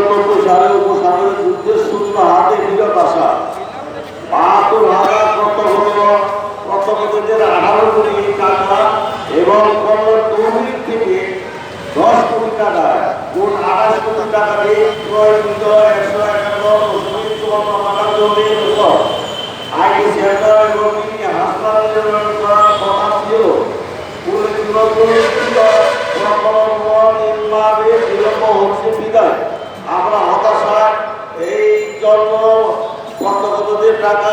নব্বই সালে উপসাগরের যুদ্ধের শূন্য হাতে ফিরত আসা বাহাত্তর হাজার প্রত্যক্ষ প্রত্যক্ষদের আঠারো কোটি টাকা এবং কন্নড় তহবিল থেকে দশ কোটি টাকা, মোট আঠাশ কোটি টাকা দিয়ে ক্রয়কৃত একশো একান্ন দশমিক চুয়ান্ন টাকা জমির উপর আইনি সেন্টার এবং একটি হাসপাতাল করার কথা ছিল। বিলম্ব হচ্ছে বিদায় আমরা হতাশায় এই জন্য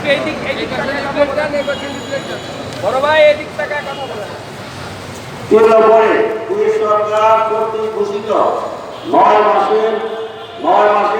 একটু এদিক এদিক এদিক টাকা কথা বলেন পরে পুলিশ সরকার কর্তৃক ঘোষিত। নয় মাসের নয় মাসের